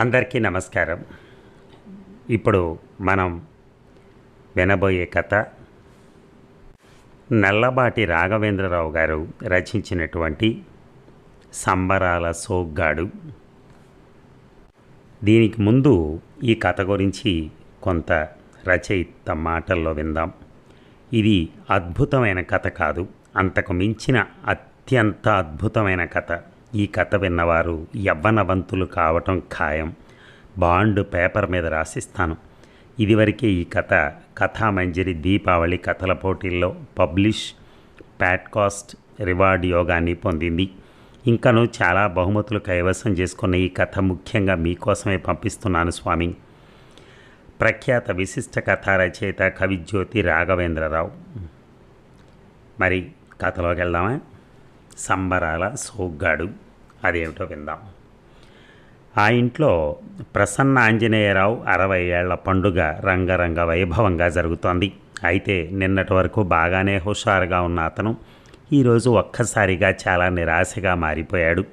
అందరికీ నమస్కారం. ఇప్పుడు మనం వినబోయే కథ నల్లబాటి రాఘవేంద్రరావు గారు రచించినటువంటి సంబరాల సోగ్గాడు. దీనికి ముందు ఈ కథ గురించి కొంత రచయిత మాటల్లో విందాం. ఇది అద్భుతమైన కథ కాదు. అంతకు మించిన అత్యంత అద్భుతమైన కథ. ఈ కథ విన్నవారు యవ్వనవంతులు కావటం ఖాయం. బాండ్ పేపర్ మీద రాసిస్తాను. ఇదివరకే ఈ కథ కథామంజరి దీపావళి కథల పోటీల్లో పబ్లిష్ ప్యాట్కాస్ట్ రివార్డ్ యోగాన్ని పొందింది. ఇంకను చాలా బహుమతులు కైవసం చేసుకున్న ఈ కథ ముఖ్యంగా మీకోసమే పంపిస్తున్నాను స్వామి. ప్రఖ్యాత విశిష్ట కథా రచయిత కవిజ్యోతి రాఘవేంద్రరావు. మరి కథలోకి వెళ్దామా? సంబరాల సోగ్గాడు. అదేమిటో విందాం. ఆ ఇంట్లో ప్రసన్న ఆంజనేయరావు అరవై ఏళ్ళ పండుగ రంగరంగ వైభవంగా జరుగుతోంది. అయితే నిన్నటి వరకు బాగానే హుషారుగా ఉన్న అతను ఈరోజు ఒక్కసారిగా చాలా నిరాశగా మారిపోయాడు.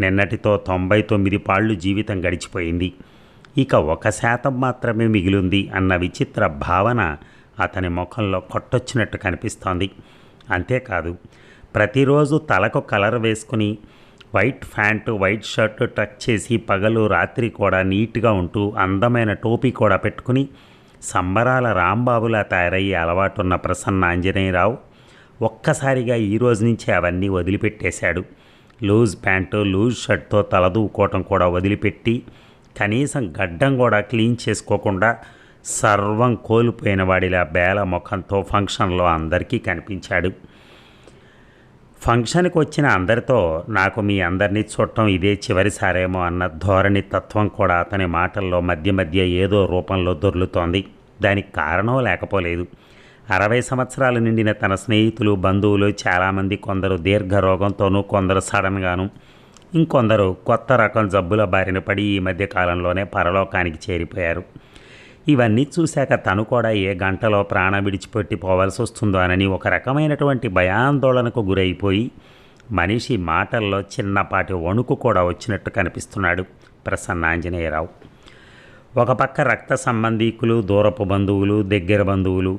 నిన్నటితో తొంభై తొమ్మిది పాళ్ళు జీవితం గడిచిపోయింది. ఇక ఒక శాతం మాత్రమే మిగిలింది అన్న విచిత్ర భావన అతని ముఖంలో కొట్టొచ్చినట్టు కనిపిస్తోంది. అంతేకాదు ప్రతిరోజు తలకు కలర్ వేసుకుని వైట్ ప్యాంటు వైట్ షర్టు టక్ చేసి పగలు రాత్రి కూడా నీట్గా ఉంటూ అందమైన టోపీ కూడా పెట్టుకుని సంబరాల రాంబాబులా తయారయ్యే అలవాటున్న ప్రసన్న ఆంజనేయరావు ఒక్కసారిగా ఈ రోజు నుంచే అవన్నీ వదిలిపెట్టేశాడు. లూజ్ ప్యాంటు లూజ్ షర్ట్తో తలదూకోవటం కూడా వదిలిపెట్టి కనీసం గడ్డం కూడా క్లీన్ చేసుకోకుండా సర్వం కోల్పోయిన వాడిలా బేల ముఖంతో ఫంక్షన్లో అందరికీ కనిపించాడు. ఫంక్షన్కి వచ్చిన అందరితో నాకు మీ అందరినీ చూడటం ఇదే చివరిసారేమో అన్న ధోరణి తత్వం కూడా అతని మాటల్లో మధ్య మధ్య ఏదో రూపంలో దొర్లుతోంది. దానికి కారణం లేకపోలేదు. అరవై సంవత్సరాలు నిండిన తన స్నేహితులు బంధువులు చాలామంది కొందరు దీర్ఘ రోగంతోనూ కొందరు సడన్గాను ఇంకొందరు కొత్త రకం జబ్బుల బారిన పడి ఈ మధ్య కాలంలోనే పరలోకానికి చేరిపోయారు. ఇవన్నీ చూశాక తను కూడా ఏ గంటలో ప్రాణం విడిచిపెట్టి పోవాల్సి వస్తుందో అని ఒక రకమైనటువంటి భయాందోళనకు గురైపోయి మనిషి మాటల్లో చిన్నపాటి వణుకు కూడా వచ్చినట్టు కనిపిస్తున్నాడు ప్రసన్న ఆంజనేయరావు ఒక పక్క రక్త సంబంధీకులు దూరపు బంధువులు దగ్గర బంధువులు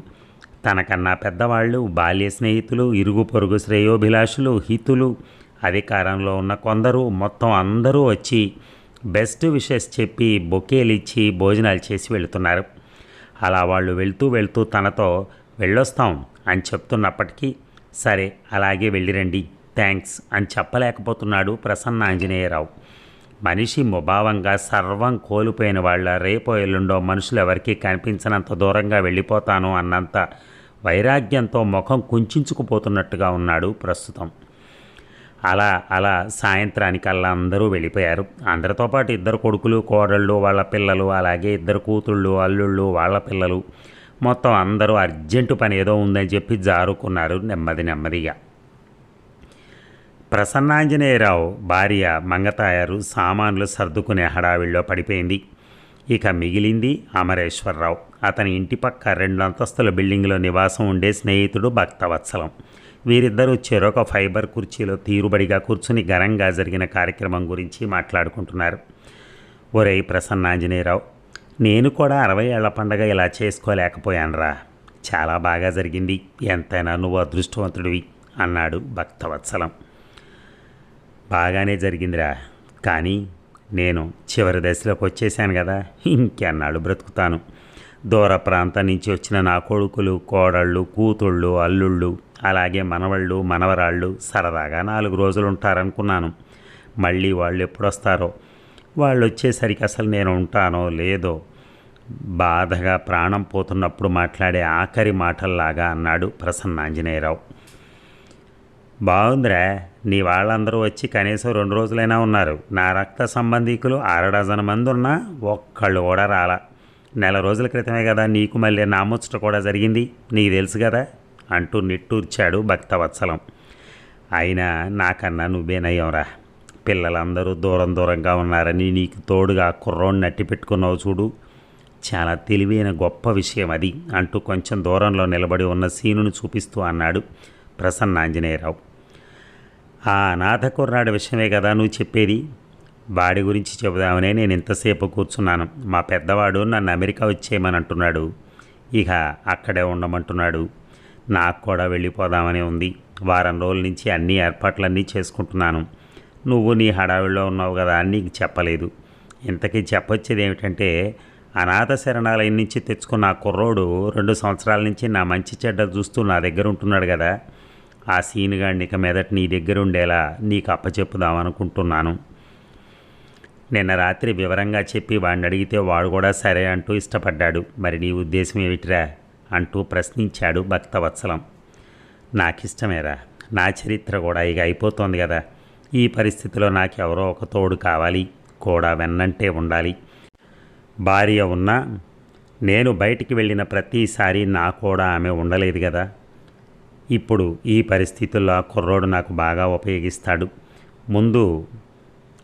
తనకన్నా పెద్దవాళ్ళు బాల్య స్నేహితులు ఇరుగు పొరుగు శ్రేయోభిలాషులు హితులు అధికారంలో ఉన్న కొందరు మొత్తం అందరూ వచ్చి బెస్ట్ విషెస్ చెప్పి బొకేలు ఇచ్చి భోజనాలు చేసి వెళుతున్నారు. అలా వాళ్ళు వెళ్తూ వెళ్తూ తనతో వెళ్ళొస్తాం అని చెప్తున్నప్పటికీ సరే అలాగే వెళ్ళిరండి థ్యాంక్స్ అని చెప్పలేకపోతున్నాడు ప్రసన్న ఆంజనేయరావు. మనిషి ముభావంగా సర్వం కోల్పోయిన వాళ్ళ రేపో ఎల్లుండో మనుషులు ఎవరికీ కనిపించనంత దూరంగా వెళ్ళిపోతాను అన్నంత వైరాగ్యంతో ముఖం కుంచుకుపోతున్నట్టుగా ఉన్నాడు ప్రస్తుతం. అలా అలా సాయంత్రానికల్లా అందరూ వెళ్ళిపోయారు. అందరితో పాటు ఇద్దరు కొడుకులు కోడళ్ళు వాళ్ళ పిల్లలు అలాగే ఇద్దరు కూతుళ్ళు అల్లుళ్ళు వాళ్ళ పిల్లలు. మొత్తం అందరూ అర్జెంటు పని ఏదో ఉందని చెప్పి జారుకున్నారు నెమ్మది నెమ్మదిగా. ప్రసన్నాంజనేయరావు భార్య మంగతాయారు సామాన్లు సర్దుకునే హడావిడిలో పడిపోయింది. ఇక మిగిలింది అమరేశ్వరరావు. అతని ఇంటి పక్క రెండు అంతస్తుల బిల్డింగ్లో నివాసం ఉండే స్నేహితుడు భక్తవత్సలం. వీరిద్దరూ చెరొక ఫైబర్ కుర్చీలో తీరుబడిగా కూర్చుని ఘనంగా జరిగిన కార్యక్రమం గురించి మాట్లాడుకుంటున్నారు. ఒరే ప్రసన్నాంజనేయరావు నేను కూడా అరవై ఏళ్ళ పండగ ఇలా చేసుకోలేకపోయానురా. చాలా బాగా జరిగింది. ఎంతైనా నువ్వు అదృష్టవంతుడివి అన్నాడు భక్తవత్సలం. బాగానే జరిగిందిరా. కానీ నేను చివరి దశలోకి వచ్చేసాను కదా. ఇంకెన్నాళ్ళు బ్రతుకుతాను. దూర ప్రాంతం నుంచి వచ్చిన నా కొడుకులు కోడళ్ళు కూతుళ్ళు అల్లుళ్ళు అలాగే మనవళ్ళు మనవరాళ్ళు సరదాగా నాలుగు రోజులు ఉంటారనుకున్నాను మళ్ళీ వాళ్ళు ఎప్పుడొస్తారో? వాళ్ళు వచ్చేసరికి అసలు నేను ఉంటానో లేదో? బాధగా ప్రాణం పోతున్నప్పుడు మాట్లాడే ఆఖరి మాటల్లాగా అన్నాడు ప్రసన్నాంజనేయరావు. బాగుందిరా నీ వాళ్ళందరూ వచ్చి కనీసం రెండు రోజులైనా ఉన్నారు. నా రక్త సంబంధీకులు అర డజన్ మంది ఉన్నా ఒక్కళ్ళు కూడా రాలా. నెల రోజుల క్రితమే కదా నీకు మళ్ళీ నా ముచ్చట కూడా జరిగింది? నీకు తెలుసు కదా? అంటూ నిట్టూర్చాడు భక్తవత్సలం. అయినా నాకన్నా నువ్వేనయ్యంరా. పిల్లలందరూ దూరం దూరంగా ఉన్నారని నీకు తోడుగా కుర్రోడిని నట్టి పెట్టుకున్నావు చూడు. చాలా తెలివైన గొప్ప విషయం అది అంటూ కొంచెం దూరంలో నిలబడి ఉన్న సీనును చూపిస్తూ అన్నాడు ప్రసన్న ఆంజనేయరావు ఆ అనాథ కుర్రాడి విషయమే కదా నువ్వు చెప్పేది? వాడి గురించి చెబుదామనే నేను ఇంతసేపు కూర్చున్నాను. మా పెద్దవాడు నన్ను అమెరికా వచ్చేయమని అంటున్నాడు ఇక అక్కడే ఉండమంటున్నాడు. నాకు కూడా వెళ్ళిపోదామని ఉంది. వారం రోజుల నుంచి అన్ని ఏర్పాట్లన్నీ చేసుకుంటున్నాను. నువ్వు నీ హడావిడిలో ఉన్నావు కదా అని నీకు చెప్పలేదు. ఇంతకీ చెప్పొచ్చేది ఏమిటంటే అనాథ శరణాలయం నుంచి తెచ్చుకున్న ఆ కుర్రోడు రెండు సంవత్సరాల నుంచి నా మంచి చెడ్డ చూస్తూ నా దగ్గర ఉంటున్నాడు కదా. ఆ సీనుగాడిని ఇక మీదట నీ దగ్గర ఉండేలా నీకు అప్పచెప్పుదామనుకుంటున్నాను నిన్న రాత్రి వివరంగా చెప్పి వాడిని అడిగితే వాడు కూడా సరే అంటూ ఇష్టపడ్డాడు. మరి నీ ఉద్దేశం ఏమిటిరా? అంటూ ప్రశ్నించాడు భక్తవత్సలం. నాకిష్టమేరా నా చరిత్ర కూడా ఇక అయిపోతోంది కదా. ఈ పరిస్థితిలో నాకెవరో ఒక తోడు కావాలి కూడా వెన్నంటే ఉండాలి. భార్య ఉన్నా నేను బయటికి వెళ్ళిన ప్రతిసారి నా కూడా ఆమె ఉండలేదు కదా. ఇప్పుడు ఈ పరిస్థితుల్లో ఆ కుర్రోడు నాకు బాగా ఉపయోగిస్తాడు. ముందు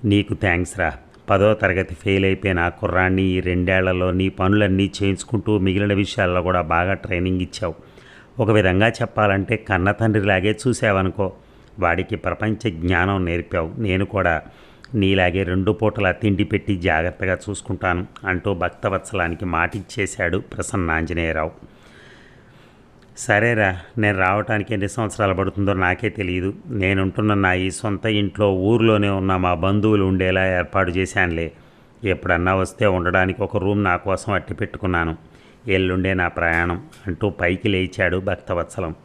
నీకు థ్యాంక్స్ రా. పదో తరగతి ఫెయిల్ అయిపోయిన ఆ కుర్రాన్ని ఈ రెండేళ్ళలో నీ పనులన్నీ చేయించుకుంటూ మిగిలిన విషయాల్లో కూడా బాగా ట్రైనింగ్ ఇచ్చావు. ఒక విధంగా చెప్పాలంటే కన్న తండ్రిలాగే చూసావనుకో. వాడికి ప్రపంచ జ్ఞానం నేర్పావు. నేను కూడా నీలాగే రెండు పూటలా తిండి పెట్టి జాగ్రత్తగా చూసుకుంటాను అంటూ భక్తవత్సలానికి మాటిచ్చేశాడు ప్రసన్నాంజనేయరావు. సరేరా నేను రావటానికి ఎన్ని సంవత్సరాలు పడుతుందో నాకే తెలియదు. నేనుంటున్న నా ఈ సొంత ఇంట్లో ఊర్లోనే ఉన్న మా బంధువులు ఉండేలా ఏర్పాటు చేశానులే. ఎప్పుడన్నా వస్తే ఉండడానికి ఒక రూమ్ నా కోసం అట్టి పెట్టుకున్నాను. ఎల్లుండే నా ప్రయాణం అంటూ పైకి లేచాడు భక్తవత్సలం.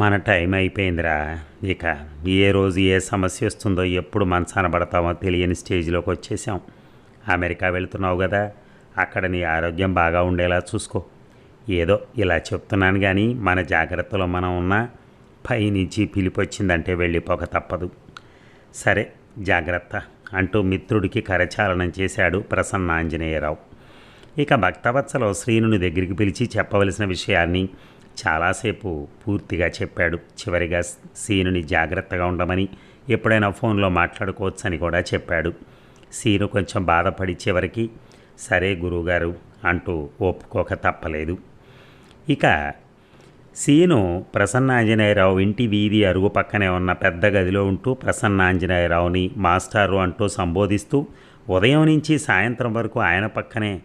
మన టైం అయిపోయిందిరా. ఇక ఏ రోజు ఏ సమస్య వస్తుందో ఎప్పుడు మనసాన పడతామో తెలియని స్టేజ్లోకి వచ్చేసాం అమెరికా వెళుతున్నావు కదా అక్కడ నీ ఆరోగ్యం బాగా ఉండేలా చూసుకో. ఏదో ఇలా చెప్తున్నాను కానీ మన జాగ్రత్తలో మనం ఉన్నా పైనుంచి పిలిపొచ్చిందంటే వెళ్ళిపోక తప్పదు. సరే జాగ్రత్త అంటూ మిత్రుడికి కరచాలనం చేశాడు ప్రసన్న ఆంజనేయరావు ఇక భక్తవత్సలో శ్రీనుని దగ్గరికి పిలిచి చెప్పవలసిన విషయాన్ని చాలాసేపు పూర్తిగా చెప్పాడు. చివరిగా సీనుని జాగ్రత్తగా ఉండమని ఎప్పుడైనా ఫోన్లో మాట్లాడుకోవచ్చని కూడా చెప్పాడు. సీను కొంచెం బాధపడి చివరికి సరే గురువుగారు అంటూ ఒప్పుకోక తప్పలేదు. ఇక సీను ప్రసన్నాంజనేయరావు ఇంటి వీధి అరుగు పక్కనే ఉన్న పెద్ద గదిలో ఉంటూ ప్రసన్నాంజనేయరావుని మాస్టారు అంటూ సంబోధిస్తూ ఉదయం నుంచి సాయంత్రం వరకు ఆయన పక్కనే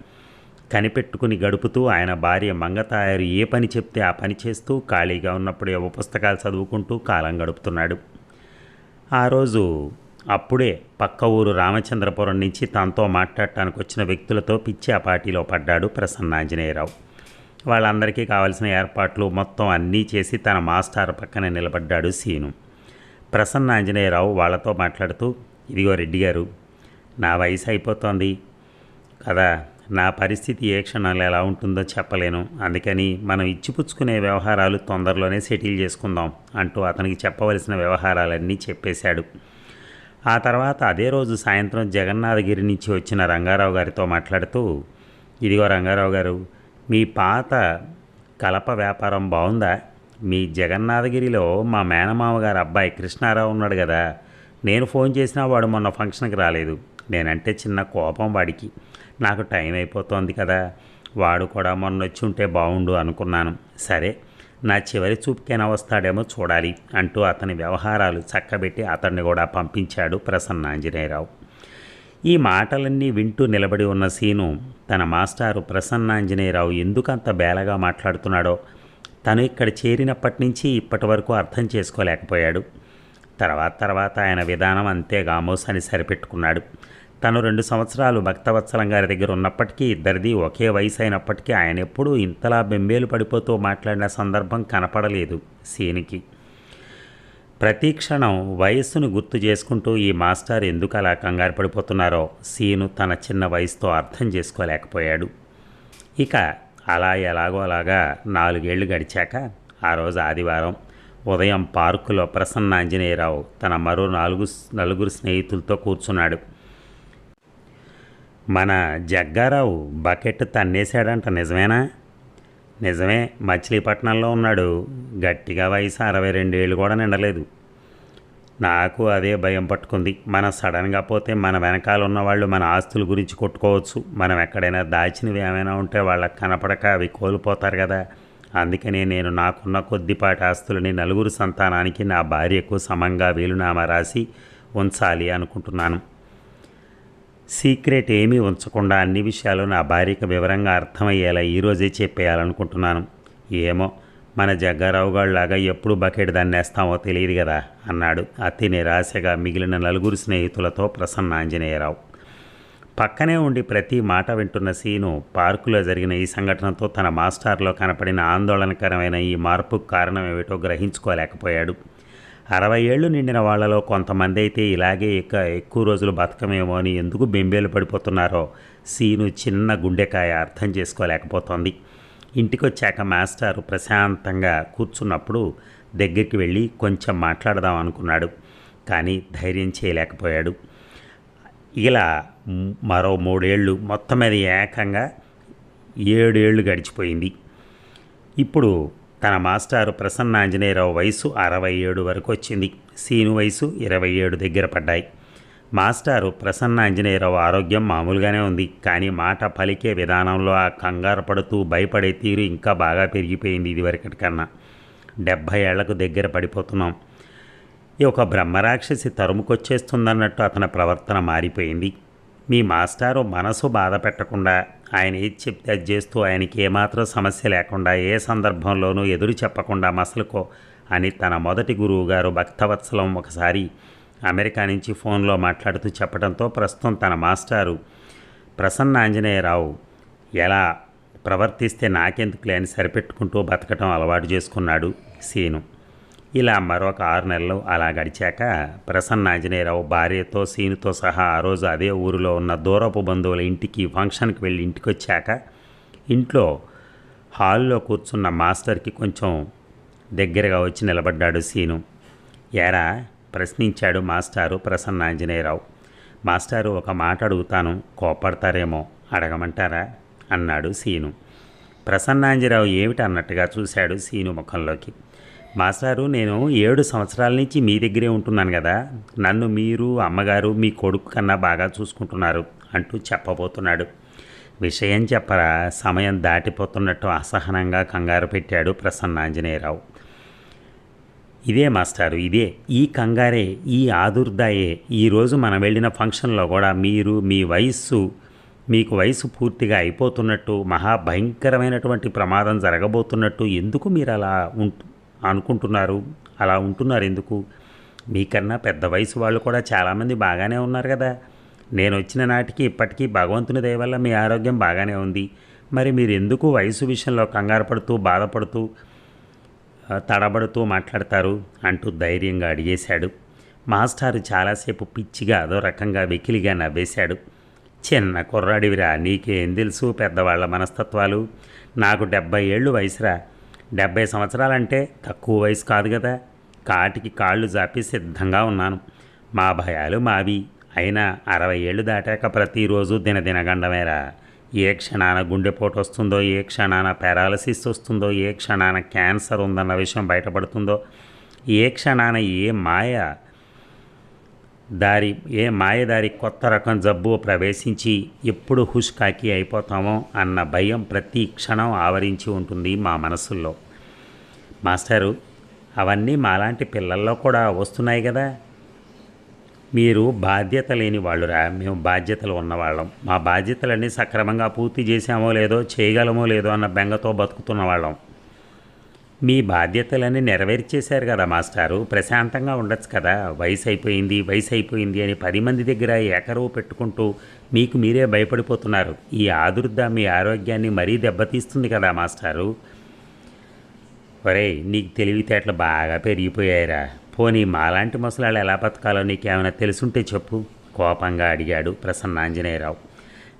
కనిపెట్టుకుని గడుపుతూ ఆయన భార్య మంగతాయారు ఏ పని చెప్తే ఆ పని చేస్తూ ఖాళీగా ఉన్నప్పుడు ఏవో పుస్తకాలు చదువుకుంటూ కాలం గడుపుతున్నాడు. ఆ రోజు అప్పుడే పక్క ఊరు రామచంద్రపురం నుంచి తనతో మాట్లాడటానికి వచ్చిన వ్యక్తులతో పిచ్చి ఆ పార్టీలో పడ్డాడు ప్రసన్నాంజనేయరావు. వాళ్ళందరికీ కావలసిన ఏర్పాట్లు మొత్తం అన్నీ చేసి తన మాస్టర్ పక్కన నిలబడ్డాడు సీను. ప్రసన్న ఆంజనేయరావు వాళ్ళతో మాట్లాడుతూ ఇదిగో రెడ్డి గారు నా వయసు అయిపోతోంది. కదా నా పరిస్థితి ఏ క్షణాలు ఎలా ఉంటుందో చెప్పలేను. అందుకని మనం ఇచ్చిపుచ్చుకునే వ్యవహారాలు తొందరలోనే సెటిల్ చేసుకుందాం అంటూ అతనికి చెప్పవలసిన వ్యవహారాలన్నీ చెప్పేశాడు. ఆ తర్వాత అదే రోజు సాయంత్రం జగన్నాథగిరి నుంచి వచ్చిన రంగారావు గారితో మాట్లాడుతూ ఇదిగో రంగారావు గారు మీ పాత కలప వ్యాపారం బాగుందా? మీ జగన్నాథగిరిలో మా మేనమామ గారు అబ్బాయి కృష్ణారావు ఉన్నాడు కదా. నేను ఫోన్ చేసినా వాడు మొన్న ఫంక్షన్కి రాలేదు. నేనంటే చిన్న కోపం వాడికి. నాకు టైం అయిపోతోంది కదా. వాడు కూడా మొన్న వచ్చి ఉంటే బాగుండు అనుకున్నాను. సరే నా చివరి చూపుకైనా వస్తాడేమో చూడాలి అంటూ అతని వ్యవహారాలు చక్కబెట్టి అతన్ని కూడా పంపించాడు ప్రసన్న ఆంజనేయరావు. ఈ మాటలన్నీ వింటూ నిలబడి ఉన్న సీను తన మాస్టారు ప్రసన్నాంజనేయరావు ఎందుకంత బేలగా మాట్లాడుతున్నాడో తను ఇక్కడ చేరినప్పటి నుంచి ఇప్పటి వరకు అర్థం చేసుకోలేకపోయాడు. తర్వాత తర్వాత ఆయన విధానం అంతే గామోస్ అని సరిపెట్టుకున్నాడు. తను రెండు సంవత్సరాలు భక్తవత్సలం గారి దగ్గర ఉన్నప్పటికీ ఇద్దరిది ఒకే వయసు అయినప్పటికీ ఆయన ఎప్పుడూ ఇంతలా బెంబేలు పడిపోతూ మాట్లాడిన సందర్భం కనపడలేదు సీనికి. ప్రతి క్షణం వయస్సును గుర్తు చేసుకుంటూ ఈ మాస్టర్ ఎందుకు అలా కంగారు పడిపోతున్నారో సీను తన చిన్న వయసుతో అర్థం చేసుకోలేకపోయాడు. ఇక అలా ఎలాగో అలాగా నాలుగేళ్ళు గడిచాక ఆ రోజు ఆదివారం ఉదయం పార్కులో ప్రసన్న ఆంజనేయరావు తన మరో నాలుగు నలుగురు స్నేహితులతో కూర్చున్నాడు. మన జగ్గారావు బకెట్ తన్నేశాడంట నిజమేనా? నిజమే మచిలీపట్నంలో ఉన్నాడు. గట్టిగా వయసు అరవై రెండేళ్ళు కూడా నిండలేదు. నాకు అదే భయం పట్టుకుంది. మన సడన్గా పోతే మన వెనకాల ఉన్న వాళ్ళు మన ఆస్తుల గురించి కొట్టుకోవచ్చు. మనం ఎక్కడైనా దాచినవి ఏమైనా ఉంటే వాళ్ళకి కనపడక అవి కోల్పోతారు కదా. అందుకనే నేను నాకున్న కొద్దిపాటి ఆస్తులని నలుగురు సంతానానికి నా భార్యకు సమంగా వీలునామా రాసి ఉంచాలి అనుకుంటున్నాను. సీక్రెట్ ఏమీ ఉంచకుండా అన్ని విషయాలు నా భార్యకు వివరంగా అర్థమయ్యేలా ఈరోజే చెప్పేయాలనుకుంటున్నాను. ఏమో మన జగ్గారావు లాగా ఎప్పుడు బకెట్ దాన్నేస్తామో తెలియదు కదా అన్నాడు అతి నిరాశగా మిగిలిన నలుగురు స్నేహితులతో ప్రసన్న ఆంజనేయరావు. పక్కనే ఉండి ప్రతి మాట వింటున్న సీను పార్కులో జరిగిన ఈ సంఘటనతో తన మాస్టార్లో కనపడిన ఆందోళనకరమైన ఈ మార్పుకు కారణం ఏమిటో గ్రహించుకోలేకపోయాడు. అరవై ఏళ్ళు నిండిన వాళ్ళలో కొంతమంది అయితే ఇలాగే ఇక ఎక్కువ రోజులు బతకమేమో అని ఎందుకు బెంబేలు పడిపోతున్నారో సీను చిన్న గుండెకాయ అర్థం చేసుకోలేకపోతోంది. ఇంటికొచ్చాక మాస్టారు ప్రశాంతంగా కూర్చున్నప్పుడు దగ్గరికి వెళ్ళి కొంచెం మాట్లాడదాం అనుకున్నాడు. కానీ ధైర్యం చేయలేకపోయాడు. ఇలా మరో మూడేళ్ళు మొత్తం మీద ఏకంగా ఏడేళ్ళు గడిచిపోయింది. ఇప్పుడు తన మాస్టారు ప్రసన్న ఆంజనేయరావు వయసు అరవై ఏడు వరకు వచ్చింది. సీను వయసు ఇరవై ఏడు దగ్గర పడ్డాయి. మాస్టారు ప్రసన్న ఆంజనేయరావు ఆరోగ్యం మామూలుగానే ఉంది. కానీ మాట పలికే విధానంలో ఆ కంగారు పడుతూ భయపడే తీరు ఇంకా బాగా పెరిగిపోయింది ఇదివరకటి కన్నా డెబ్భై ఏళ్ళకు దగ్గర పడిపోతున్నాం. ఈ ఒక బ్రహ్మరాక్షసి తరుముకొచ్చేస్తుందన్నట్టు అతని ప్రవర్తన మారిపోయింది. మీ మాస్టారు మనసు బాధ పెట్టకుండా ఆయన ఏది చెప్తే అది చేస్తూ ఆయనకి ఏమాత్రం సమస్య లేకుండా ఏ సందర్భంలోనూ ఎదురు చెప్పకుండా మసలుకో అని తన మొదటి గురువు గారు భక్తవత్సలం ఒకసారి అమెరికా నుంచి ఫోన్లో మాట్లాడుతూ చెప్పడంతో ప్రస్తుతం తన మాస్టారు ప్రసన్న ఆంజనేయరావు ఎలా ప్రవర్తిస్తే నాకెందుకులే అని సరిపెట్టుకుంటూ బతకటం అలవాటు చేసుకున్నాడు సీను. ఇలా మరొక ఆరు నెలలు అలా గడిచాక ప్రసన్న ఆంజనేయరావు భార్యతో సీనుతో సహా ఆ రోజు అదే ఊరిలో ఉన్న దూరపు బంధువుల ఇంటికి ఫంక్షన్కి వెళ్ళి ఇంటికి వచ్చాక ఇంట్లో హాల్లో కూర్చున్న మాస్టర్కి కొంచెం దగ్గరగా వచ్చి నిలబడ్డాడు సీను. ఎరా ప్రశ్నించాడు మాస్టారు ప్రసన్న ఆంజనేయరావు. మాస్టారు ఒక మాట అడుగుతాను కోపడతారేమో అడగమంటారా? అన్నాడు సీను. ప్రసన్నాంజరావు ఏమిటి అన్నట్టుగా చూశాడు సీను ముఖంలోకి. మాస్టారు నేను ఏడు సంవత్సరాల నుంచి మీ దగ్గరే ఉంటున్నాను కదా. నన్ను మీరు అమ్మగారు మీ కొడుకు కన్నా బాగా చూసుకుంటున్నారు అంటూ చెప్పబోతున్నాడు. విషయం చెప్పరా సమయం దాటిపోతున్నట్టు అసహనంగా కంగారు పెట్టాడు ప్రసన్నాంజనేయరావు. ఇదే మాస్టారు ఇదే. ఈ కంగారే ఈ ఆదుర్దాయే. ఈరోజు మనం వెళ్ళిన ఫంక్షన్లో కూడా మీరు మీ వయస్సు మీకు వయసు పూర్తిగా అయిపోతున్నట్టు మహా భయంకరమైనటువంటి ప్రమాదం జరగబోతున్నట్టు ఎందుకు మీరు అలా ఉంటు అనుకుంటున్నారు. అలా ఉంటున్నారు ఎందుకు? మీకన్నా పెద్ద వయసు వాళ్ళు కూడా చాలామంది బాగానే ఉన్నారు కదా. నేను వచ్చిన నాటికి ఇప్పటికీ భగవంతుని దయ వల్ల మీ ఆరోగ్యం బాగానే ఉంది. మరి మీరు ఎందుకు వయసు విషయంలో కంగారు పడుతూ బాధపడుతూ తడబడుతూ మాట్లాడతారు? అంటూ ధైర్యంగా అడిగేశాడు. మాస్టారు చాలాసేపు పిచ్చిగా అదో రకంగా వెకిలిగా నవ్వేశాడు. చిన్న కుర్రాడివిరా నీకేం తెలుసు పెద్దవాళ్ళ మనస్తత్వాలు? నాకు డెబ్బై ఏళ్ళు వయసురా. డెబ్బై సంవత్సరాలంటే తక్కువ వయసు కాదు కదా. కాటికి కాళ్ళు జాపి సిద్ధంగా ఉన్నాను. మా భయాలు మావి. అయినా అరవై ఏళ్ళు దాటాక ప్రతిరోజు దినదినగండమేరా ఏ క్షణాన గుండెపోటు వస్తుందో ఏ క్షణాన పారాలసిస్ వస్తుందో ఏ క్షణాన క్యాన్సర్ ఉందన్న విషయం బయటపడుతుందో ఏ క్షణాన ఏ మాయ దారి ఏ మాయదారి కొత్త రకం జబ్బు ప్రవేశించి ఎప్పుడు హుష్కాకి అయిపోతామో అన్న భయం ప్రతి క్షణం ఆవరించి ఉంటుంది మా మనసుల్లో. మాస్టారు అవన్నీ మాలాంటి పిల్లల్లో కూడా వస్తున్నాయి కదా మీరు బాధ్యత లేని వాళ్ళురా. మేము బాధ్యతలు ఉన్నవాళ్ళం. మా బాధ్యతలన్నీ సక్రమంగా పూర్తి చేసామో లేదో చేయగలమో లేదో అన్న బెంగతో బతుకుతున్న వాళ్ళం. మీ బాధ్యతలన్నీ నెరవేర్చేశారు కదా మాస్టారు. ప్రశాంతంగా ఉండొచ్చు కదా. వయసు అయిపోయింది వయసు అయిపోయింది అని పది మంది దగ్గర ఏకరవు పెట్టుకుంటూ మీకు మీరే భయపడిపోతున్నారు. ఈ ఆదుర్ద మీ ఆరోగ్యాన్ని మరీ దెబ్బతీస్తుంది కదా మాస్టారు. ఒరేయ్ నీకు తెలివితేటలు బాగా పెరిగిపోయాయిరా. పోనీ మాలాంటి ముసలాళ్ళు ఎలా బతకాలో నీకేమైనా తెలుసుంటే చెప్పు. కోపంగా అడిగాడు ప్రసన్నాంజనేయరావు.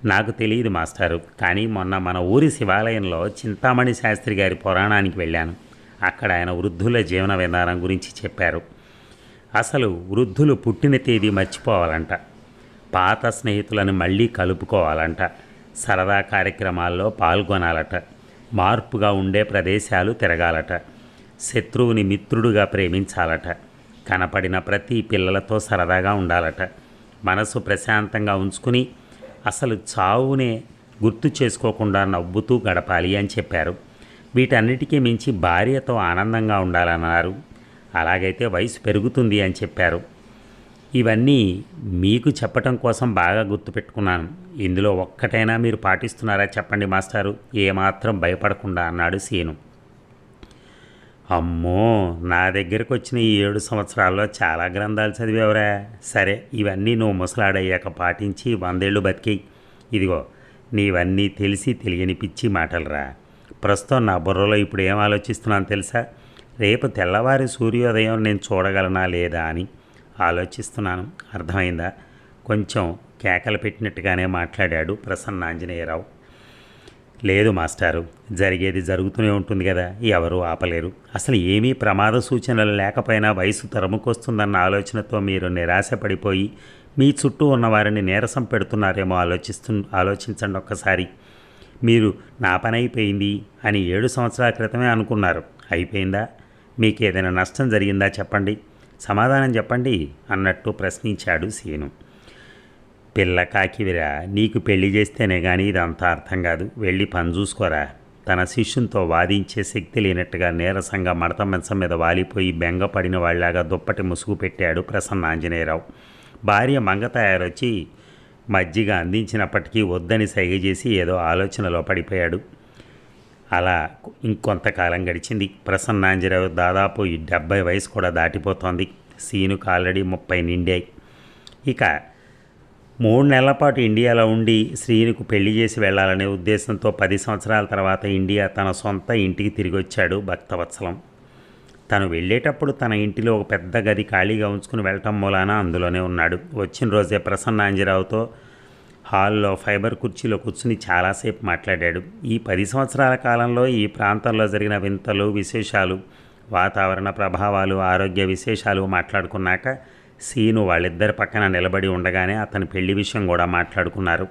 నాకు తెలియదు మాస్టారు. కానీ మొన్న మన ఊరి శివాలయంలో చింతామణి శాస్త్రి గారి పురాణానికి వెళ్ళాను. అక్కడ ఆయన వృద్ధుల జీవన విధానం గురించి చెప్పారు. అసలు వృద్ధులు పుట్టిన తేదీ మర్చిపోవాలంట. పాత స్నేహితులను మళ్ళీ కలుపుకోవాలంట. సరదా కార్యక్రమాల్లో పాల్గొనాలట. మార్పుగా ఉండే ప్రదేశాలు తిరగాలట. శత్రువుని మిత్రుడుగా ప్రేమించాలట. కనపడిన ప్రతి పిల్లలతో సరదాగా ఉండాలట. మనసు ప్రశాంతంగా ఉంచుకుని అసలు చావునే గుర్తు చేసుకోకుండా నవ్వుతూ గడపాలి అని చెప్పారు. వీటన్నిటికీ మించి భార్యతో ఆనందంగా ఉండాలన్నారు. అలాగైతే వయసు పెరుగుతుంది అని చెప్పారు. ఇవన్నీ మీకు చెప్పటం కోసం బాగా గుర్తుపెట్టుకున్నాను. ఇందులో ఒక్కటైనా మీరు పాటిస్తున్నారా చెప్పండి మాస్టారు? ఏమాత్రం భయపడకుండా అన్నాడు సీను అమ్మో నా దగ్గరకు వచ్చిన ఈ ఏడు సంవత్సరాల్లో చాలా గ్రంథాలు చదివేవరా? సరే ఇవన్నీ నువ్వు ముసలాడయ్యాక పాటించి వందేళ్ళు బతికి ఇదిగో నీవన్నీ తెలిసి తెలియని పిచ్చి మాటలురా. ప్రస్తుతం నా బుర్రలో ఇప్పుడు ఏం ఆలోచిస్తున్నాను తెలుసా? రేపు తెల్లవారి సూర్యోదయం నేను చూడగలనా లేదా అని ఆలోచిస్తున్నాను. అర్థమైందా? కొంచెం కేకలు పెట్టినట్టుగానే మాట్లాడాడు ప్రసన్న ఆంజనేయరావు. లేదు మాస్టారు జరిగేది జరుగుతూనే ఉంటుంది కదా ఎవరు ఆపలేరు. అసలు ఏమీ ప్రమాద సూచనలు లేకపోయినా వయసు తరుముకొస్తుందన్న ఆలోచనతో మీరు నిరాశపడిపోయి మీ చుట్టూ ఉన్న వారిని నీరసం పెడుతున్నారేమో ఆలోచిస్తు ఆలోచించండి ఒక్కసారి. మీరు నా పని అయిపోయింది అని ఏడు సంవత్సరాల క్రితమే అనుకున్నారు. అయిపోయిందా? మీకు ఏదైనా నష్టం జరిగిందా చెప్పండి. సమాధానం చెప్పండి అన్నట్టు ప్రశ్నించాడు సీను పిల్ల కాకివిరా నీకు పెళ్ళి చేస్తేనే కానీ ఇదంతా అర్థం కాదు. వెళ్ళి పని చూసుకోరా. తన శిష్యునితో వాదించే శక్తి లేనట్టుగా నీరసంగా మడత మంచం మీద వాలిపోయి బెంగపడిన వాళ్ళలాగా దుప్పటి ముసుగు పెట్టాడు ప్రసన్న ఆంజనేయరావు భార్య మంగ తయారొచ్చి మజ్జిగ అందించినప్పటికీ వద్దని సైగ చేసి ఏదో ఆలోచనలో పడిపోయాడు. అలా ఇంకొంతకాలం గడిచింది. ప్రసన్నాంజరావు దాదాపు ఈ డెబ్బై వయసు కూడా దాటిపోతోంది. సీనుకు ఆల్రెడీ ముప్పై నిండాయి. ఇక మూడు నెలల పాటు ఇండియాలో ఉండి శ్రీనుకు పెళ్ళి చేసి వెళ్ళాలనే ఉద్దేశంతో పది సంవత్సరాల తర్వాత ఇండియా తన సొంత ఇంటికి తిరిగి వచ్చాడు భక్తవత్సలం. తను వెళ్ళేటప్పుడు తన ఇంటిలో ఒక పెద్ద గది ఖాళీగా ఉంచుకుని వెళ్ళటం మూలాన అందులోనే ఉన్నాడు. వచ్చిన రోజే ప్రసన్నాంజరావుతో హాల్లో ఫైబర్ కుర్చీలో కూర్చుని చాలాసేపు మాట్లాడాడు. ఈ పది సంవత్సరాల కాలంలో ఈ ప్రాంతంలో జరిగిన వింతలు విశేషాలు వాతావరణ ప్రభావాలు ఆరోగ్య విశేషాలు మాట్లాడుకున్నాక సీను వాళ్ళిద్దరి పక్కన నిలబడి ఉండగానే అతని పెళ్ళి విషయం కూడా మాట్లాడుకున్నారు.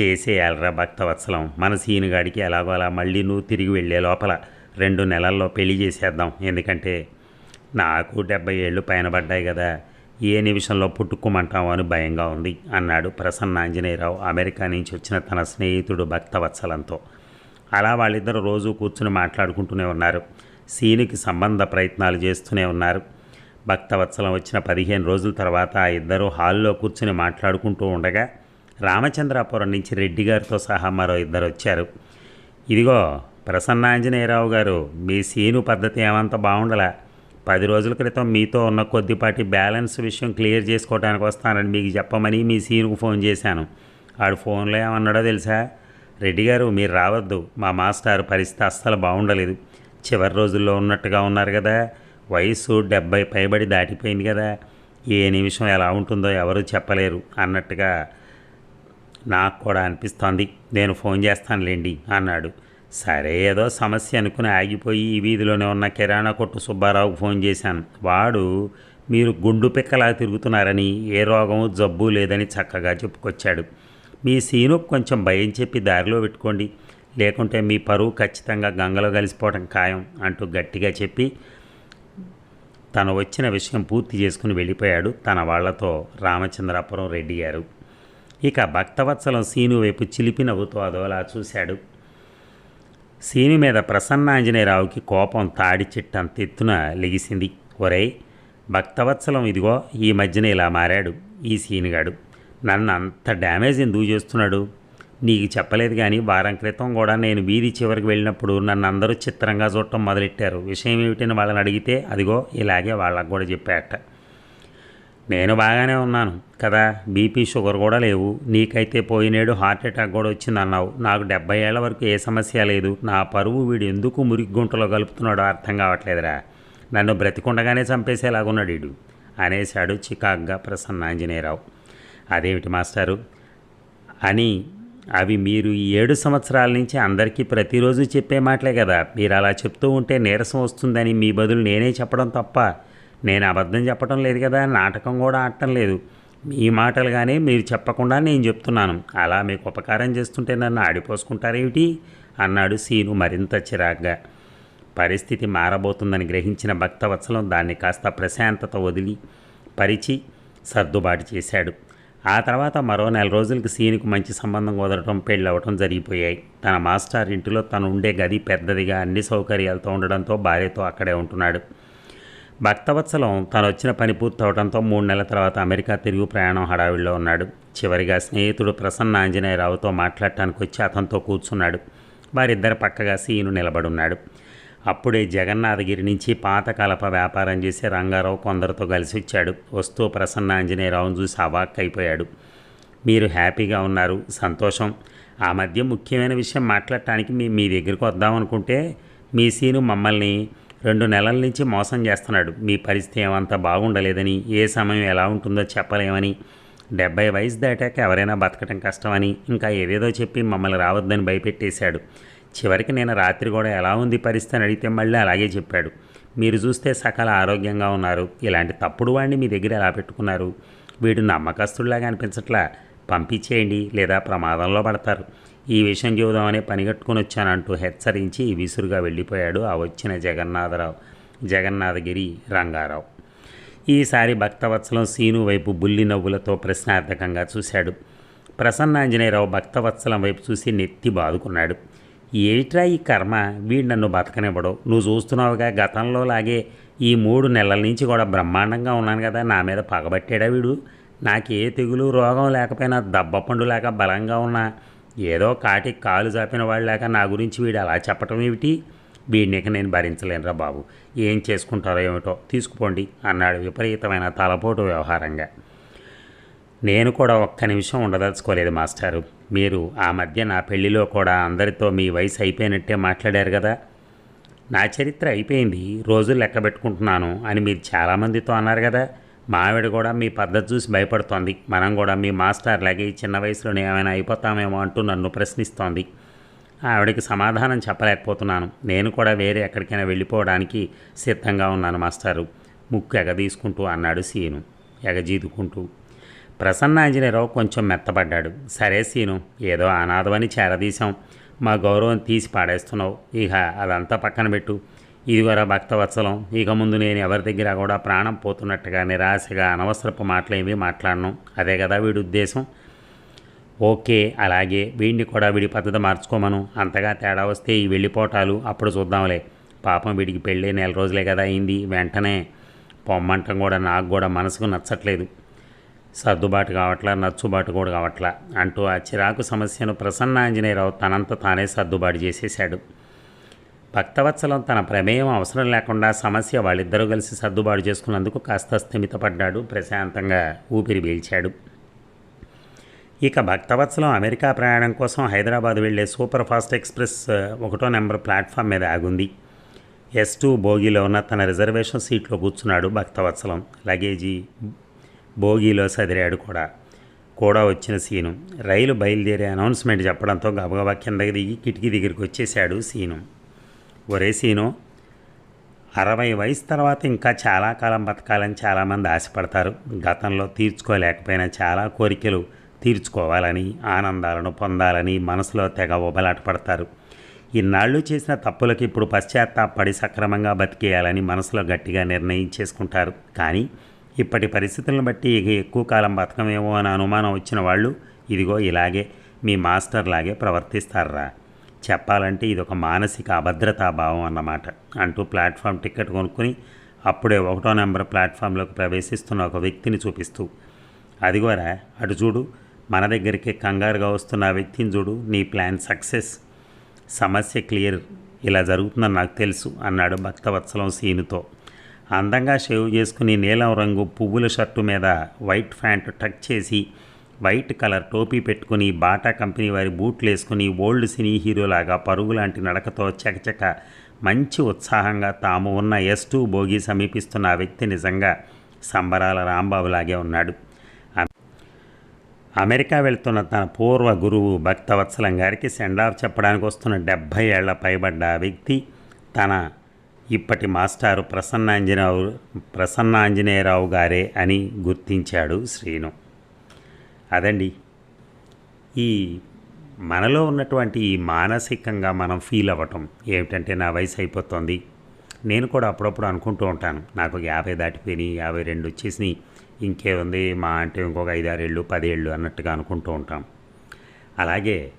చేసేయాలరా భక్తవత్సలం మన సీనుగాడికి ఎలాగో అలా మళ్ళీ నువ్వు తిరిగి వెళ్ళే లోపల రెండు నెలల్లో పెళ్ళి చేసేద్దాం. ఎందుకంటే నాకు డెబ్బై ఏళ్ళు పైన పడ్డాయి కదా. ఏ నిమిషంలో పుట్టుకోమంటావు అని భయంగా ఉంది అన్నాడు ప్రసన్న ఆంజనేయరావు అమెరికా నుంచి వచ్చిన తన స్నేహితుడు భక్తవత్సలంతో. అలా వాళ్ళిద్దరు రోజు కూర్చుని మాట్లాడుకుంటూనే ఉన్నారు. సీనుకి సంబంధ ప్రయత్నాలు చేస్తూనే ఉన్నారు. భక్తవత్సలం వచ్చిన పదిహేను రోజుల తర్వాత ఆ ఇద్దరు హాల్లో కూర్చుని మాట్లాడుకుంటూ ఉండగా రామచంద్రాపురం నుంచి రెడ్డి గారితో సహా మరో ఇద్దరు వచ్చారు. ఇదిగో ప్రసన్నాంజనేయరావు గారు మీ సీను పద్ధతి ఏమంత బాగుండలా. పది రోజుల క్రితం మీతో ఉన్న కొద్దిపాటి బ్యాలెన్స్ విషయం క్లియర్ చేసుకోవడానికి వస్తానని మీకు చెప్పమని మీ సీనుకు ఫోన్ చేశాను. ఆడు ఫోన్లో ఏమన్నాడో తెలుసా? రెడ్డి గారు మీరు రావద్దు. మా మాస్టర్ పరిస్థితి అస్సలు బాగుండలేదు. చివరి రోజుల్లో ఉన్నట్టుగా ఉన్నారు కదా. వయసు డెబ్బై పైబడి దాటిపోయింది కదా. ఏ నిమిషం ఎలా ఉంటుందో ఎవరు చెప్పలేరు అన్నట్టుగా నాకు కూడా అనిపిస్తోంది. నేను ఫోన్ చేస్తానులేండి అన్నాడు. సరే ఏదో సమస్య అనుకుని ఆగిపోయి ఈ వీధిలోనే ఉన్న కిరాణా కొట్టు సుబ్బారావుకు ఫోన్ చేశాను. వాడు మీరు గుండు పిక్కలా తిరుగుతున్నారని ఏ రోగము జబ్బు లేదని చక్కగా చెప్పుకొచ్చాడు. మీ సీను కొంచెం భయం చెప్పి దారిలో పెట్టుకోండి. లేకుంటే మీ పరువు ఖచ్చితంగా గంగలో కలిసిపోవడం ఖాయం అంటూ గట్టిగా చెప్పి తను వచ్చిన విషయం పూర్తి చేసుకుని వెళ్ళిపోయాడు. తన వాళ్ళతో రామచంద్రాపురం రెడ్డి గారు. ఇక భక్తవత్సలం సీను వైపు చిలిపి నవ్వుతో అదోలా చూశాడు. సీను మీద ప్రసన్నాంజనేయరావుకి కోపం తాడి చిట్టంత ఎత్తున లెగిసింది. ఒరేయ్ భక్తవత్సలం ఇదిగో ఈ మధ్యన ఇలా మారాడు ఈ సీనుగాడు. నన్ను అంత డ్యామేజ్ ఎందుకు చేస్తున్నాడు? నీకు చెప్పలేదు కానీ వారం క్రితం కూడా నేను వీధి చివరికి వెళ్ళినప్పుడు నన్ను అందరూ చిత్రంగా చూడటం మొదలెట్టారు. విషయం ఏమిటని వాళ్ళని అడిగితే అదిగో ఇలాగే వాళ్ళకు కూడా చెప్పాట. నేను బాగానే ఉన్నాను కదా. బీపీ షుగర్ కూడా లేవు. నీకైతే పోయినేడు హార్ట్ అటాక్ కూడా వచ్చింది అన్నావు నాకు డెబ్బై ఏళ్ళ వరకు ఏ సమస్య లేదు. నా పరువు వీడు ఎందుకు మురికి గుంటలో కలుపుతున్నాడో అర్థం కావట్లేదురా. నన్ను బ్రతికుండగానే చంపేసేలాగున్నాడు వీడు అనేశాడు చికాగ్గా ప్రసన్నాంజనేయరావు. అదేమిటి మాస్టారు? అని అవి మీరు ఈ ఏడు సంవత్సరాల నుంచి అందరికీ ప్రతిరోజు చెప్పే మాటలే కదా. మీరు అలా చెప్తూ ఉంటే నీరసం వస్తుందని మీ బదులు నేనే చెప్పడం తప్ప నేను అబద్ధం చెప్పటం లేదు కదా నాటకం కూడా ఆడటం లేదు. మీ మాటలుగానే మీరు చెప్పకుండా నేను చెప్తున్నాను. అలా మీకు ఉపకారం చేస్తుంటే నన్ను ఆడిపోసుకుంటారేమిటి? అన్నాడు సీను మరింత చిరాగ్గా. పరిస్థితి మారబోతుందని గ్రహించిన భక్తవత్సలం దాన్ని కాస్త ప్రశాంతత వదిలి పరిచి సర్దుబాటు చేశాడు. ఆ తర్వాత మరో నెల రోజులకి సీనుకు మంచి సంబంధం కుదరటం పెళ్ళి జరిగిపోయాయి. తన మాస్టర్ ఇంటిలో తను ఉండే గది పెద్దదిగా అన్ని సౌకర్యాలతో ఉండడంతో భార్యతో అక్కడే ఉంటున్నాడు. భక్తవత్సలం తను వచ్చిన పని పూర్తవడంతో మూడు నెలల తర్వాత అమెరికా తిరుగు ప్రయాణం హడావిడిలో ఉన్నాడు. చివరిగా స్నేహితుడు ప్రసన్న ఆంజనేయరావుతో మాట్లాడటానికి వచ్చి అతనితో కూర్చున్నాడు. వారిద్దరు పక్కగా సీను నిలబడున్నాడు. అప్పుడే జగన్నాథగిరి నుంచి పాత కలప వ్యాపారం చేసే రంగారావు కొందరితో కలిసి వచ్చాడు. వస్తూ ప్రసన్న ఆంజనేయరావును చూసి అవాక్ అయిపోయాడు. మీరు హ్యాపీగా ఉన్నారు. సంతోషం. ఆ మధ్య ముఖ్యమైన విషయం మాట్లాడటానికి మీ మీ దగ్గరికి వద్దామనుకుంటే మీ సీను మమ్మల్ని రెండు నెలల నుంచి మోసం చేస్తున్నాడు. మీ పరిస్థితి ఏమంత బాగుండలేదని ఏ సమయం ఎలా ఉంటుందో చెప్పలేమని. డెబ్బై వయసు దాటాక ఎవరైనా బతకటం కష్టమని ఇంకా ఏదేదో చెప్పి మమ్మల్ని రావద్దని భయపెట్టేశాడు. చివరికి నేను రాత్రి కూడా ఎలా ఉంది పరిస్థితి అని అడిగితే మళ్ళీ అలాగే చెప్పాడు. మీరు చూస్తే సకల ఆరోగ్యంగా ఉన్నారు. ఇలాంటి తప్పుడు వాడిని మీ దగ్గర ఎలా పెట్టుకున్నారు? వీడు నమ్మకస్తుడిలాగా అనిపించట్లా? పంపించేయండి లేదా ప్రమాదంలో పడతారు. ఈ విషయం చెబుదామని పనిగట్టుకుని వచ్చానంటూ హెచ్చరించి విసురుగా వెళ్ళిపోయాడు ఆ వచ్చిన జగన్నాథరావు జగన్నాథగిరి రంగారావు. ఈసారి భక్తవత్సలం సీను వైపు బుల్లి నవ్వులతో ప్రశ్నార్థకంగా చూశాడు. ప్రసన్నాంజనేయరావు భక్తవత్సలం వైపు చూసి నెత్తి బాదుకున్నాడు. ఏమిట్రా ఈ కర్మ? వీడు నన్ను బతకనివ్వడం. నువ్వు చూస్తున్నావుగా గతంలో లాగే ఈ మూడు నెలల నుంచి కూడా బ్రహ్మాండంగా ఉన్నాను కదా నా మీద పగబట్టాడా వీడు? నాకు ఏ తెగులు రోగం లేకపోయినా దబ్బపండు లేక బలంగా ఉన్నా ఏదో కాటికి కాలు చాపిన వాళ్ళాక నా గురించి వీడు అలా చెప్పటం ఏమిటి? వీడినిక నేను భరించలేనురా బాబు. ఏం చేసుకుంటారో ఏమిటో తీసుకుపోండి అన్నాడు విపరీతమైన తలపోటు వ్యవహారంగా. నేను కూడా ఒక్క నిమిషం ఉండదలుచుకోలేదు మాస్టారు. మీరు ఆ మధ్య నా పెళ్ళిలో కూడా అందరితో మీ వయసు అయిపోయినట్టే మాట్లాడారు కదా. నా చరిత్ర అయిపోయింది. రోజులు లెక్క పెట్టుకుంటున్నాను అని మీరు చాలామందితో అన్నారు కదా. మావిడ కూడా మీ పద్ధతి చూసి భయపడుతోంది. మనం కూడా మీ మాస్టర్ లాగే ఈ చిన్న వయసులోనే ఏమైనా అయిపోతామేమో అంటూ నన్ను ప్రశ్నిస్తోంది. ఆవిడకి సమాధానం చెప్పలేకపోతున్నాను. నేను కూడా వేరే ఎక్కడికైనా వెళ్ళిపోవడానికి సిద్ధంగా ఉన్నాను మాస్టారు. ముక్కు ఎగదీసుకుంటూ అన్నాడు సీను. ఎగజీదుకుంటూ. ప్రసన్నాంజనేయరావు కొంచెం మెత్తబడ్డాడు. సరే సీను ఏదో అనాథమని చేరదీశాం. మా గౌరవం తీసి పాడేస్తున్నావు. ఇక అదంతా పక్కన పెట్టు. ఇదివరా భక్తవత్సలం. ఇక ముందు నేను ఎవరి దగ్గర కూడా ప్రాణం పోతున్నట్టుగా నిరాశగా అనవసరపు మాటలేమీ మాట్లాడను. అదే కదా వీడి ఉద్దేశం? ఓకే అలాగే. వీడిని కూడా వీడి పద్ధతి మార్చుకోమను. అంతగా తేడా వస్తే ఈ వెళ్ళిపోటాలు అప్పుడు చూద్దాంలే. పాపం వీడికి పెళ్ళి నెల రోజులే కదా అయింది. వెంటనే పొమ్మంటం కూడా నాకు కూడా మనసుకు నచ్చట్లేదు. సర్దుబాటు కావట్లా నచ్చుబాటు కూడా కావట్లా అంటూ ఆ చిరాకు సమస్యను ప్రసన్న ఆంజనేయరావు తనంత తానే సర్దుబాటు చేసేశాడు. భక్తవత్సలం తన ప్రమేయం అవసరం లేకుండా సమస్య వాళ్ళిద్దరూ కలిసి సర్దుబాటు చేసుకున్నందుకు కాస్త స్థిమితపడ్డాడు. ప్రశాంతంగా ఊపిరి పీల్చాడు. ఇక భక్తవత్సలం అమెరికా ప్రయాణం కోసం హైదరాబాద్ వెళ్ళే సూపర్ ఫాస్ట్ ఎక్స్ప్రెస్ ఒకటో నెంబర్ ప్లాట్ఫామ్ మీద ఆగుంది. ఎస్ టూ బోగిలో ఉన్న తన రిజర్వేషన్ సీట్లో కూర్చున్నాడు భక్తవత్సలం. లగేజీ బోగిలో సదిరాడు కూడా. కూడా వచ్చిన సీను. రైలు బయలుదేరే అనౌన్స్మెంట్ చెప్పడంతో గబగబా కిందకి దిగి కిటికీ దగ్గరికి వచ్చేశాడు సీను. ఒరే సీను అరవై వయసు తర్వాత ఇంకా చాలా కాలం బతకాలని చాలామంది ఆశపడతారు. గతంలో తీర్చుకోలేకపోయిన చాలా కోరికలు తీర్చుకోవాలని ఆనందాలను పొందాలని మనసులో తెగ ఉబలాట పడతారు ఇన్నాళ్ళు చేసిన తప్పులకు ఇప్పుడు పశ్చాత్తాపడి సక్రమంగా బతికేయాలని మనసులో గట్టిగా నిర్ణయించేసుకుంటారు కానీ ఇప్పటి పరిస్థితులను బట్టి ఇక ఎక్కువ కాలం బతకమేమో అని అనుమానం వచ్చిన వాళ్ళు ఇదిగో ఇలాగే మీ మాస్టర్ లాగే ప్రవర్తిస్తారా? చెప్పాలంటే ఇది ఒక మానసిక అభద్రతా భావం అన్నమాట. అంటూ ప్లాట్ఫామ్ టికెట్ కొనుక్కుని అప్పుడే ఒకటో నెంబర్ ప్లాట్ఫామ్లోకి ప్రవేశిస్తున్న ఒక వ్యక్తిని చూపిస్తూ అదిగోరా అటు చూడు మన దగ్గరికి కంగారుగా వస్తున్న ఆ వ్యక్తిని చూడు నీ ప్లాన్ సక్సెస్ సమస్య క్లియర్ ఇలా జరుగుతుందని నాకు తెలుసు అన్నాడు భక్తవత్సలం సీనుతో. అందంగా షేవ్ చేసుకుని నీలం రంగు పువ్వుల షర్టు మీద వైట్ ప్యాంట్ టక్ చేసి వైట్ కలర్ టోపీ పెట్టుకుని బాటా కంపెనీ వారి బూట్లు వేసుకుని ఓల్డ్ సినీ హీరోలాగా పరుగు లాంటి నడకతో చకచక మంచి ఉత్సాహంగా తాము ఉన్న ఎస్ టూ భోగి సమీపిస్తున్న ఆ వ్యక్తి నిజంగా సంబరాల రాంబాబులాగే ఉన్నాడు. అమెరికా వెళ్తున్న తన పూర్వ గురువు భక్తవత్సలం గారికి సెండ్ ఆఫ్ చెప్పడానికి వస్తున్న డెబ్భై ఏళ్ళ పైబడ్డ ఆ వ్యక్తి తన ఇప్పటి మాస్టారు ప్రసన్నాంజనేయరావు ప్రసన్నాంజనేయరావు గారే అని గుర్తించాడు శ్రీను. అదండి. ఈ మనలో ఉన్నటువంటి ఈ మానసికంగా మనం ఫీల్ అవ్వటం ఏమిటంటే నా వయసు అయిపోతుంది. నేను కూడా అప్పుడప్పుడు అనుకుంటూ ఉంటాను నాకు యాభై దాటిపోయినాయి యాభై రెండు వచ్చేసినాయి ఇంకేముంది మా అంటే ఇంకొక ఐదారేళ్ళు పదేళ్ళు అన్నట్టుగా అనుకుంటూ ఉంటాం. అలాగే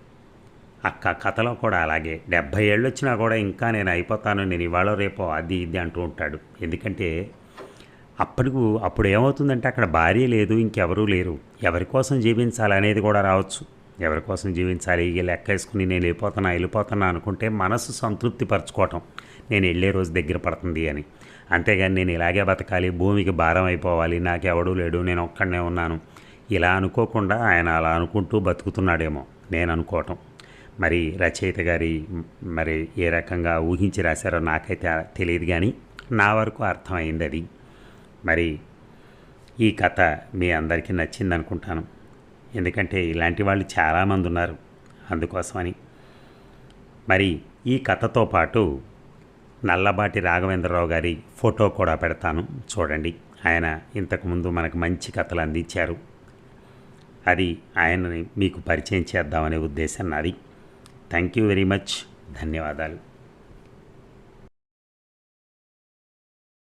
అక్క కథలో కూడా అలాగే డెబ్భై ఏళ్ళు వచ్చినా కూడా ఇంకా నేను అయిపోతాను నేను ఇవాళ రేపో అది ఇది అంటూ ఉంటాడు. ఎందుకంటే అప్పటికు అప్పుడు ఏమవుతుందంటే అక్కడ భార్య లేదు ఇంకెవరూ లేరు. ఎవరి కోసం జీవించాలి అనేది కూడా రావచ్చు. ఎవరి కోసం జీవించాలి? ఇక లెక్క వేసుకుని నేను వెళ్ళిపోతున్నా వెళ్ళిపోతున్నా అనుకుంటే మనసు సంతృప్తి పరచుకోవటం నేను వెళ్ళే రోజు దగ్గర పడుతుంది అని. అంతేగాని నేను ఇలాగే బతకాలి భూమికి భారం అయిపోవాలి నాకెవడూ లేడు నేను ఒక్కడనే ఉన్నాను. ఇలా అనుకోకుండా ఆయన అలా అనుకుంటూ బతుకుతున్నాడేమో నేను అనుకోవటం. మరి రచయిత గారి మరి ఏ రకంగా ఊహించి రాశారో నాకైతే తెలియదు కానీ నా వరకు అర్థమైంది అది. మరి ఈ కథ మీ అందరికీ నచ్చింది అనుకుంటాను ఎందుకంటే ఇలాంటి వాళ్ళు చాలామంది ఉన్నారు అందుకోసమని. మరి ఈ కథతో పాటు నల్లబాటి రాఘవేంద్రరావు గారి ఫోటో కూడా పెడతాను చూడండి. ఆయన ఇంతకుముందు మనకు మంచి కథలు అందించారు. అది ఆయనని మీకు పరిచయం చేద్దామనే ఉద్దేశం నాది. Thank you very much. ధన్యవాదాలు.